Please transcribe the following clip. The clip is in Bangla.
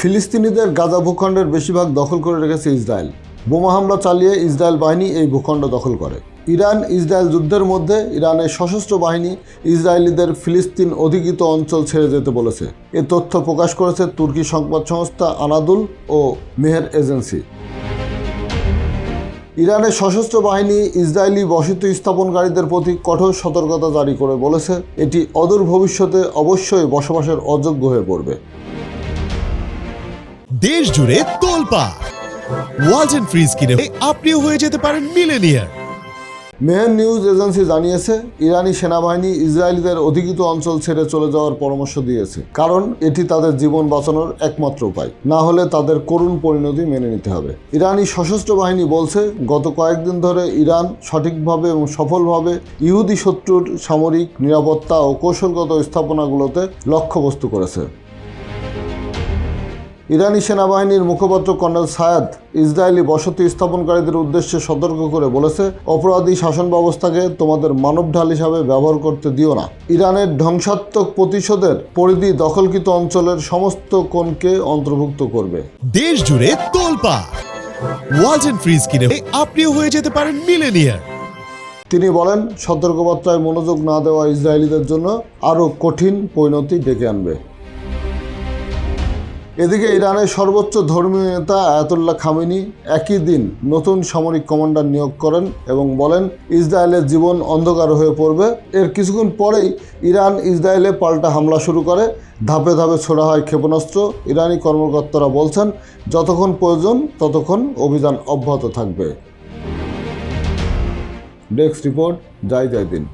ফিলিস্তিনিদের গাজা ভূখণ্ডের বেশিরভাগ দখল করে রেখেছে ইসরায়েল। বোমা হামলা চালিয়ে ইসরায়েল বাহিনী এই ভূখণ্ড দখল করে। ইরান ইসরায়েল যুদ্ধের মধ্যে ইরানের সশস্ত্র বাহিনী ইসরায়েলিদের ফিলিস্তিন অধিকৃত অঞ্চল ছেড়ে যেতে বলেছে। এ তথ্য প্রকাশ করেছে তুর্কি সংবাদ সংস্থা আনাদুল ও মেহের এজেন্সি। ইরানের সশস্ত্র বাহিনী ইসরায়েলি বসতি স্থাপনকারীদের প্রতি কঠোর সতর্কতা জারি করে বলেছে। এটি অদূর ভবিষ্যতে অবশ্যই বসবাসের অযোগ্য হয়ে পড়বে। দেশ জুড়ে তোলপা ওয়ালটন ফ্রিজ কিনে আপনিও হয়ে যেতে পারেন মিলেনিয়ার মেহের নিউজ এজেন্সি জানিয়েছে, ইরানি সেনাবাহিনী ইসরায়েলিদের অধিকৃত অঞ্চল ছেড়ে চলে যাওয়ার পরামর্শ দিয়েছে। কারণ এটি তাদের জীবন বাঁচানোর একমাত্র উপায়। না হলে তাদের করুণ পরিণতি মেনে নিতে হবে। ইরানি সশস্ত্র বাহিনী বলছে, গত কয়েকদিন ধরে ইরান সঠিকভাবে এবং সফলভাবে ইহুদি শত্রুর সামরিক নিরাপত্তা ও কৌশলগত স্থাপনাগুলোতে লক্ষ্যবস্তু করেছে। ইরানি সেনাবাহিনীর মুখপাত্র কর্নেল সায়াদ ইসরায়েলি বসতি স্থাপনকারীদের উদ্দেশ্যে সতর্ক করে বলেছে অপরাধী শাসন ব্যবস্থাকে তোমাদের মানব ঢাল হিসাবে ব্যবহার করতে দিও না। ইরানের ধ্বংসাত্মক প্রতিশোধের পরিধি দখলকৃত অঞ্চলের সমস্ত কোণকে অন্তর্ভুক্ত করবে। দেশ জুড়ে তোলপা ওয়ালটন ফ্রিজ কিনে আপনিও হয়ে যেতে পারেন মিলেনিয়ার। তিনি বলেন সতর্কবার্তায় মনোযোগ না দেওয়া ইসরায়েলিদের জন্য আরও কঠিন পরিণতি ডেকে আনবে। এদিকে ইরানের সর্বোচ্চ ধর্মীয় নেতা আয়াতুল্লাহ খামেনি একই দিন নতুন সামরিক কমান্ডার নিয়োগ করেন এবং বলেন, ইসরায়েলের জীবন অন্ধকার হয়ে পড়বে। এর কিছুক্ষণ পরেই ইরান ইসরায়েলে পাল্টা হামলা শুরু করে। ধাপে ধাপে ছোড়া হয় ক্ষেপণাস্ত্র। ইরানি কর্মকর্তারা বলছেন, যতক্ষণ প্রয়োজন, ততক্ষণ অভিযান অব্যাহত থাকবে। ডেস্ক রিপোর্ট, জয় জয় দিন